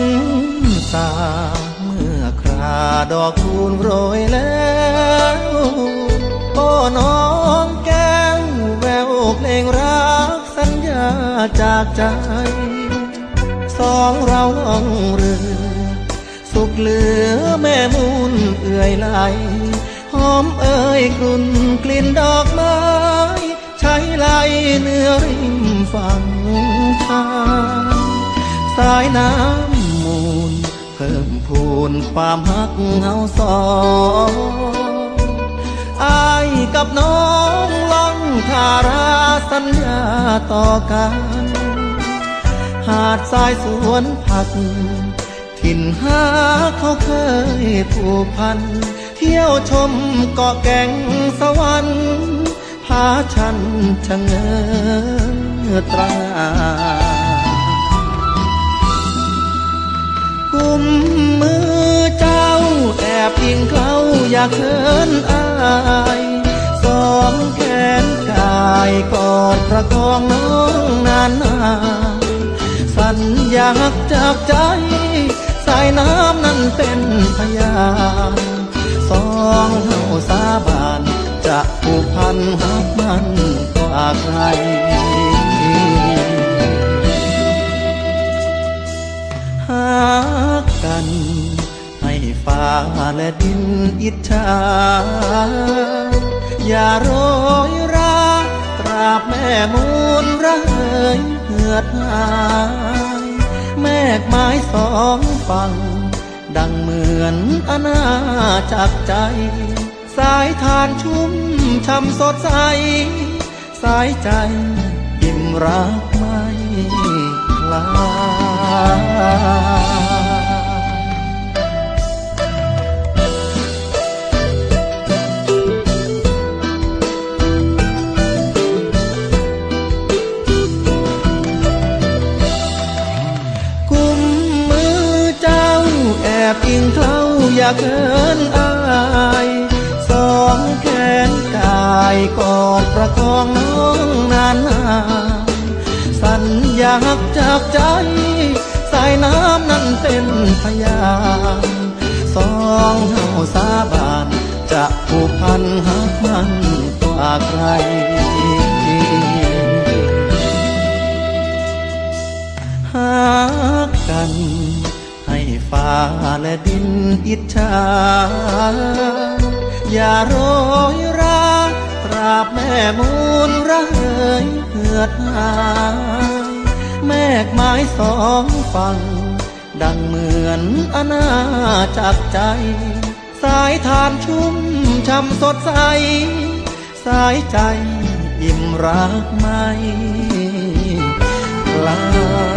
นสาเมื่อคราดอกคูณโรยแล้วโอ้น้องแก้วแววเพลงรักสัญญาจากใจ สองเราล่องเรือ สุขเหลือแม่มุนเอื่อยไหลหอมเอ่ยกลุ่นกลิ่นดอกไม้ใช้ไหลเนื้อริมฝั่งทาง สายน้ำมูล เพิ่มพูนความฮักเฮาสองอายกับน้องล่องทาราสัญญาต่อกัน หาดทรายสวนผัก ถิ่นหาเขาเคยผูกพัน เที่ยวชมเกาะแก่งสวรรค์พาฉันชะเง้อตรา มมือเจ้า แอบยิงเขาอยากเขินอายสองแขนกายกอดประคองน้องนานนานสัญญาจากใจ สายน้ำนั้นเป็นพยานสองเฮาสาบาน จะผูกพันหักมันกว่าใคร กัน ให้ฟ้าและดินอิจฉาอย่าโรยราตราบแม่มูลระเหยเหือดหายแมกไม้สองฝั่ง ดังเหมือนอาณาจักรใจ สายทานชุ่มช่ำสดใส สายใจอิ่มรักไม่คลาย ยิงเขาอยากเขินอายสองแขนกายกอดประคองน้องนานนาสัญญาจากใจ สายน้ำนั้นเป็นพยานสองเฮาสาบานจะผูกพันหักมันกว่าใครหากัน และดินอิจฉาอย่าโรยราตราบแม่มูลระเหยเหือดหายแมกไม้สองฝั่ง ดังเหมือนอาณาจักใจ สายทานชุ่มช่ำสดใส สายใจอิ่มรักไม่ลา